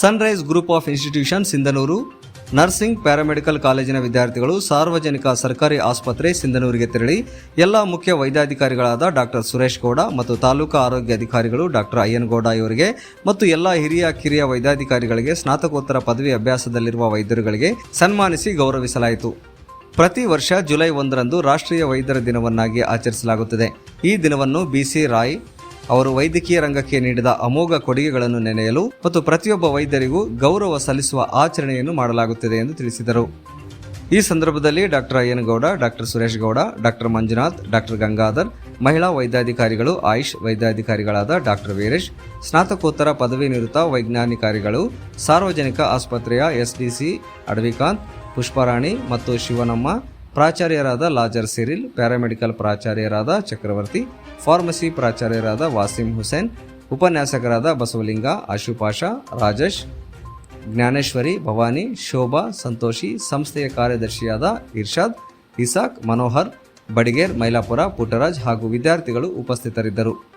Sunrise group of institution Sindhanur nursing paramedical ಕಾಲೇಜಿನ ವಿದ್ಯಾರ್ಥಿಗಳು, ಸಾರ್ವಜನಿಕ, ಸರ್ಕಾರಿ ಆಸ್ಪತ್ರೆ ಸಿಂಧನೂರಿಗೆ ತೆರಳಿ ಎಲ್ಲ ಮುಖ್ಯ ವೈದ್ಯಾಧಿಕಾರಿಗಳಾದ ಡಾಕ್ಟರ್ ಸುರೇಶ್ ಗೌಡ ಮತ್ತು ತಾಲೂಕಾ ಆರೋಗ್ಯ ಅಧಿಕಾರಿಗಳು ಡಾಕ್ಟರ್ ಅಯ್ಯನ್ ಗೌಡ ಇವರಿಗೆ ಮತ್ತು ಎಲ್ಲ ಹಿರಿಯ, ಕಿರಿಯ ವೈದ್ಯಾಧಿಕಾರಿಗಳಿಗೆ ಸ್ನಾತಕೋತ್ತರ ಪದವಿ ಅಭ್ಯಾಸದಲ್ಲಿರುವ ವೈದ್ಯರುಗಳಿಗೆ ಸನ್ಮಾನಿಸಿ ಗೌರವಿಸಲಾಯಿತು. ಪ್ರತಿ ವರ್ಷ ಜುಲೈ ಒಂದರಂದು ರಾಷ್ಟ್ರೀಯ ವೈದ್ಯರ ದಿನವನ್ನಾಗಿ ಆಚರಿಸಲಾಗುತ್ತದೆ. ಈ ದಿನವನ್ನು ಬಿಸಿ ರಾಯ್ ಅವರು ವೈದ್ಯಕೀಯ ರಂಗಕ್ಕೆ ನೀಡಿದ ಅಮೋಘ ಕೊಡುಗೆಗಳನ್ನು ನೆನೆಯಲು ಮತ್ತು ಪ್ರತಿಯೊಬ್ಬ ವೈದ್ಯರಿಗೂ ಗೌರವ ಸಲ್ಲಿಸುವ ಆಚರಣೆಯನ್ನು ಮಾಡಲಾಗುತ್ತದೆ ಎಂದು ತಿಳಿಸಿದರು. ಈ ಸಂದರ್ಭದಲ್ಲಿ doctor Ayyanagouda doctor Suresh Gowda doctor Manjunath doctor Gangadhar, ಮಹಿಳಾ ವೈದ್ಯಾಧಿಕಾರಿಗಳು ಆಯುಷ್ ವೈದ್ಯಾಧಿಕಾರಿಗಳಾದ ಡಾಕ್ಟರ್ ವೀರೇಶ್, ಸ್ನಾತಕೋತ್ತರ ಪದವಿ ನಿವೃತ್ತ ವೈಜ್ಞಾನಿಕಾರಿಗಳು, ಸಾರ್ವಜನಿಕ ಆಸ್ಪತ್ರೆಯ ಎಸ್ಡಿಸಿ ಅಡವಿಕಾಂತ್, ಪುಷ್ಪರಾಣಿ ಮತ್ತು ಶಿವನಮ್ಮ ಪ್ರಾಚಾರ್ಯರಾದ ಲಾಜರ್ ಸಿರಿಲ್, ಪ್ಯಾರಾಮೆಡಿಕಲ್ ಪ್ರಾಚಾರ್ಯರಾದ ಚಕ್ರವರ್ತಿ, ಫಾರ್ಮಸಿ ಪ್ರಾಚಾರ್ಯರಾದ ವಾಸಿಂ ಹುಸೇನ್, ಉಪನ್ಯಾಸಕರಾದ ಬಸವಲಿಂಗ ಆಶುಪಾಷ ರಾಜೇಶ್, ಜ್ಞಾನೇಶ್ವರಿ, ಭವಾನಿ, ಶೋಭಾ, ಸಂತೋಷಿ, ಸಂಸ್ಥೆಯ ಕಾರ್ಯದರ್ಶಿಯಾದ ಇರ್ಷಾದ್, ಇಸಾಕ್, ಮನೋಹರ್, ಬಡಿಗೇರ್, ಮೈಲಾಪುರ, ಪುಟ್ಟರಾಜ್ ಹಾಗೂ ವಿದ್ಯಾರ್ಥಿಗಳು ಉಪಸ್ಥಿತರಿದ್ದರು.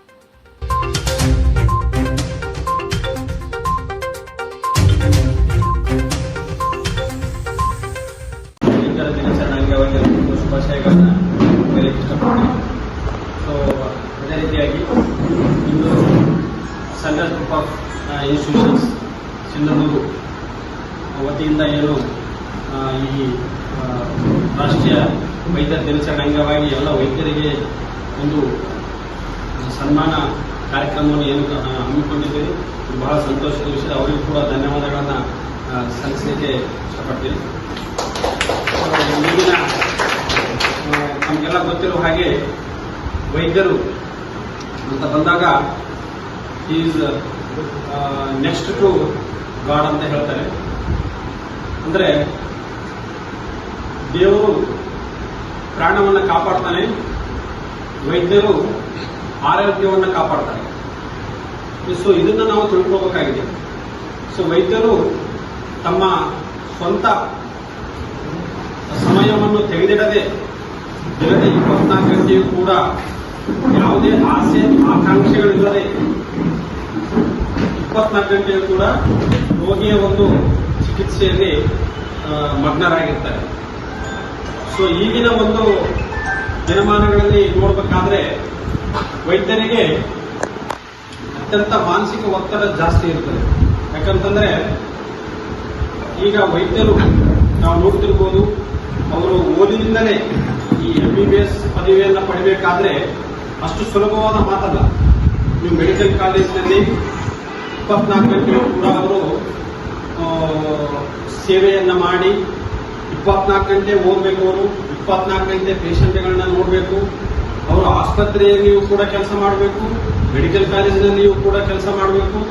ಇನ್ಸ್ಟಿಟ್ಯೂಷನ್ಸ್ ಸಿಂಧನೂರು ವತಿಯಿಂದ ಏನು ಈ ರಾಷ್ಟ್ರೀಯ ವೈದ್ಯರ ದಿನಾಚರಣೆ ಅಂಗವಾಗಿ ಎಲ್ಲ ವೈದ್ಯರಿಗೆ ಒಂದು ಸನ್ಮಾನ ಕಾರ್ಯಕ್ರಮವನ್ನು ಏನು ಹಮ್ಮಿಕೊಂಡಿದ್ದೀರಿ. ಬಹಳ ಸಂತೋಷದ ವಿಷಯ. ಅವರಿಗೂ ಕೂಡ ಧನ್ಯವಾದಗಳನ್ನು ಸಲ್ಲಿಸಲಿಕ್ಕೆ ಇಷ್ಟಪಡ್ತೀನಿ. ಮುಂದಿನ ನಮಗೆಲ್ಲ ಗೊತ್ತಿರುವ ಹಾಗೆ ವೈದ್ಯರು ಅಂತ ಬಂದಾಗ ಈಸ್ ನೆಕ್ಸ್ಟ್ ಟು ಗಾಡ್ ಅಂತ ಹೇಳ್ತಾರೆ. ಅಂದ್ರೆ ದೇವರು ಪ್ರಾಣವನ್ನು ಕಾಪಾಡ್ತಾನೆ, ವೈದ್ಯರು ಆರೋಗ್ಯವನ್ನು ಕಾಪಾಡ್ತಾರೆ. ಸೊ ಇದನ್ನ ನಾವು ತಿಳ್ಕೊಬೇಕಾಗಿದೆ ಸೊ ವೈದ್ಯರು ತಮ್ಮ ಸ್ವಂತ ಸಮಯವನ್ನು ತೆಗೆದಿಡದೆ ದಿನದ ಇಪ್ಪತ್ನಾಲ್ಕು ಗಂಟೆಯೂ ಕೂಡ ಯಾವುದೇ ಆಸೆ, ಆಕಾಂಕ್ಷೆಗಳಿಲ್ಲದೆ ಇಪ್ಪತ್ನಾಲ್ಕು ಗಂಟೆಯಲ್ಲಿ ಕೂಡ ರೋಗಿಯ ಒಂದು ಚಿಕಿತ್ಸೆಯಲ್ಲಿ ಮಗ್ನರಾಗಿರ್ತಾರೆ. ಸೊ ಈಗಿನ ಒಂದು ದಿನಮಾನಗಳಲ್ಲಿ ನೋಡಬೇಕಾದ್ರೆ ವೈದ್ಯರಿಗೆ ಅತ್ಯಂತ ಮಾನಸಿಕ ಒತ್ತಡ ಜಾಸ್ತಿ ಇರ್ತದೆ. ಯಾಕಂತಂದ್ರೆ ಈಗ ವೈದ್ಯರು ನಾವು ನೋಡ್ತಿರ್ಬೋದು, ಅವರು ಓದಿನಿಂದಲೇ ಈ ಎಂ ಬಿ ಬಿ ಎಸ್ ಪದವಿಯನ್ನು ಪಡಿಬೇಕಾದ್ರೆ ಅಷ್ಟು ಸುಲಭವಾದ ಮಾತಲ್ಲ. ನೀವು ಮೆಡಿಕಲ್ ಕಾಲೇಜಿನಲ್ಲಿ ಇಪ್ಪತ್ನಾಲ್ಕು ಗಂಟೆ ಕೂಡ ಅವರು ಸೇವೆಯನ್ನ ಮಾಡಿ ಇಪ್ಪತ್ನಾಲ್ಕು ಗಂಟೆ ಓದಬೇಕು ಅವರು, ಇಪ್ಪತ್ನಾಲ್ಕು ಗಂಟೆ ಪೇಷಂಟ್ಗಳನ್ನ ನೋಡಬೇಕು, ಅವರು ಆಸ್ಪತ್ರೆಯಲ್ಲಿಯೂ ಕೂಡ ಕೆಲಸ ಮಾಡಬೇಕು ಮೆಡಿಕಲ್ ಕಾಲೇಜಿನಲ್ಲಿಯೂ ಕೂಡ ಕೆಲಸ ಮಾಡಬೇಕು.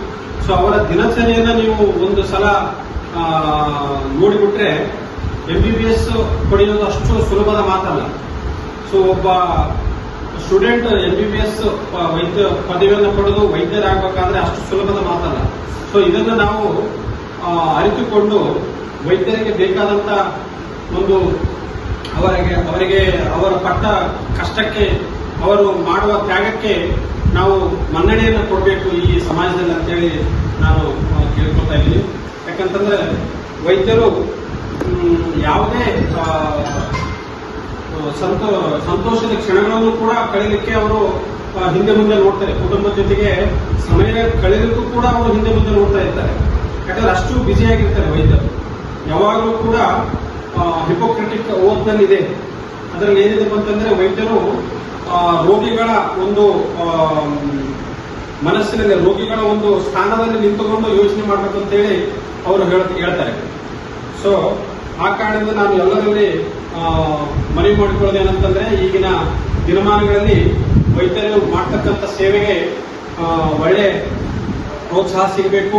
ಸೊ ಅವರ ದಿನಚರಿಯನ್ನ ನೀವು ಒಂದು ಸಲ ನೋಡಿಬಿಟ್ರೆ ಎಂ ಬಿ ಬಿ ಎಸ್ ಪಡೆಯೋದು ಅಷ್ಟು ಸುಲಭದ ಮಾತಲ್ಲ. ಸೊ ಒಬ್ಬ student M B B S ವೈದ್ಯ ಪದವಿಯನ್ನು ಪಡೆದು ವೈದ್ಯರಾಗಬೇಕಾದ್ರೆ ಅಷ್ಟು ಸುಲಭದ ಮಾತಲ್ಲ. ಸೊ ಇದನ್ನು ನಾವು ಅರಿತುಕೊಂಡು ವೈದ್ಯರಿಗೆ ಬೇಕಾದಂತ ಒಂದು ಅವರಿಗೆ ಅವರಿಗೆ ಅವರ ಪಟ್ಟ ಕಷ್ಟಕ್ಕೆ, ಅವರು ಮಾಡುವ ತ್ಯಾಗಕ್ಕೆ ನಾವು ಮನ್ನಣೆಯನ್ನು ಕೊಡಬೇಕು ಈ ಸಮಾಜದಲ್ಲಿ ಅಂತೇಳಿ ನಾನು ಕೇಳ್ಕೊಳ್ತಾ ಇದ್ದೀನಿ. ಯಾಕಂತಂದ್ರೆ ವೈದ್ಯರು ಯಾವುದೇ ಸಂತೋ, ಸಂತೋಷದ ಕ್ಷಣಗಳನ್ನು ಕೂಡ ಕಳೀಲಿಕ್ಕೆ ಅವರು ಹಿಂದೆ ಮುಂದೆ ನೋಡ್ತಾರೆ. ಕುಟುಂಬದ ಜೊತೆಗೆ ಸಮಯ ಕಳೆದಕ್ಕೂ ಕೂಡ ಅವರು ಹಿಂದೆ ಮುಂದೆ ನೋಡ್ತಾ ಇರ್ತಾರೆ. ಯಾಕಂದ್ರೆ ಅಷ್ಟು ಬ್ಯುಸಿಯಾಗಿರ್ತಾರೆ ವೈದ್ಯರು. ಯಾವಾಗಲೂ ಕೂಡ ಹಿಪೋಕ್ರೆಟಿಕ್ ಓತ್ನಲ್ಲಿ ಇದೆ ಅದರಲ್ಲಿ ಏನಿದೆ ಅಂತಂದ್ರೆ ವೈದ್ಯರು ರೋಗಿಗಳ ಒಂದು ಮನಸ್ಸಿನಲ್ಲಿ, ರೋಗಿಗಳ ಒಂದು ಸ್ಥಾನದಲ್ಲಿ ನಿಂತುಕೊಂಡು ಯೋಚನೆ ಮಾಡಬೇಕು ಅಂತೇಳಿ ಅವರು ಹೇಳ್- ಹೇಳ್ತಾರೆ. ಸೊ ಆ ಕಾರಣದಿಂದ ನಾನು ಎಲ್ಲರಲ್ಲಿ ಮನವಿ ಮಾಡಿಕೊಳ್ಳೋದು ಏನಂತಂದ್ರೆ ಈಗಿನ ದಿನಮಾನಗಳಲ್ಲಿ ವೈದ್ಯರು ಮಾಡ್ತಕ್ಕಂಥ ಸೇವೆಗೆ ಒಳ್ಳೆ ಪ್ರೋತ್ಸಾಹ ಸಿಗಬೇಕು,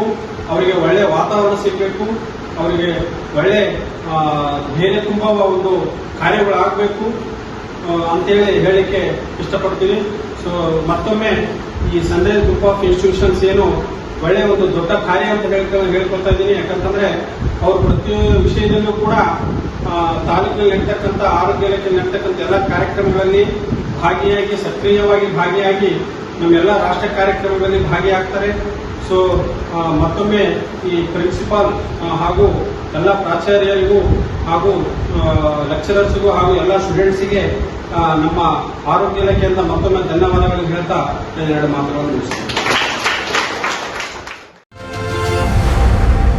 ಅವರಿಗೆ ಒಳ್ಳೆ ವಾತಾವರಣ ಸಿಗಬೇಕು, ಅವರಿಗೆ ಒಳ್ಳೆ ಧೈರ್ಯ ತುಂಬ ಒಂದು ಕಾರ್ಯಗಳಾಗಬೇಕು ಅಂತೇಳಿ ಹೇಳಲಿಕ್ಕೆ ಇಷ್ಟಪಡ್ತೀನಿ. ಸೊ ಮತ್ತೊಮ್ಮೆ ಈ ಸನ್ರೈಸ್ ಗ್ರೂಪ್ ಆಫ್ ಇನ್ಸ್ಟಿಟ್ಯೂಷನ್ಸ್ ಏನು ಒಳ್ಳೆ ಒಂದು ದೊಡ್ಡ ಕಾರ್ಯ ಅಂತ ಹೇಳ್ಕೊ ಹೇಳ್ಕೊಳ್ತಾ ಇದ್ದೀನಿ. ಯಾಕಂತಂದ್ರೆ ಅವರು ಪ್ರತಿ ವಿಷಯದಲ್ಲೂ ಕೂಡ ತಾಲೂಕಿನಲ್ಲಿ ನಡ್ತಕ್ಕಂಥ ಆರೋಗ್ಯ ಇಲಾಖೆ ನಡೀತಕ್ಕಂಥ ಎಲ್ಲ ಕಾರ್ಯಕ್ರಮಗಳಲ್ಲಿ ಭಾಗಿಯಾಗಿ, ಸಕ್ರಿಯವಾಗಿ ಭಾಗಿಯಾಗಿ ನಮ್ಮೆಲ್ಲ ರಾಷ್ಟ್ರ ಕಾರ್ಯಕ್ರಮಗಳಲ್ಲಿ ಭಾಗಿಯಾಗ್ತಾರೆ. ಸೊ ಮತ್ತೊಮ್ಮೆ ಈ ಪ್ರಿನ್ಸಿಪಾಲ್ ಹಾಗೂ ಎಲ್ಲ ಪ್ರಾಚಾರ್ಯರಿಗೂ ಹಾಗೂ ಲೆಕ್ಚರರ್ಸ್ಗೂ ಹಾಗೂ ಎಲ್ಲ ಸ್ಟೂಡೆಂಟ್ಸಿಗೆ ನಮ್ಮ ಆರೋಗ್ಯ ಇಲಾಖೆಯಿಂದ ಮತ್ತೊಮ್ಮೆ ಧನ್ಯವಾದಗಳು ಹೇಳ್ತಾ ಎರಡು ಮಾತುಗಳನ್ನು ಮುಗಿಸ್ತೇನೆ.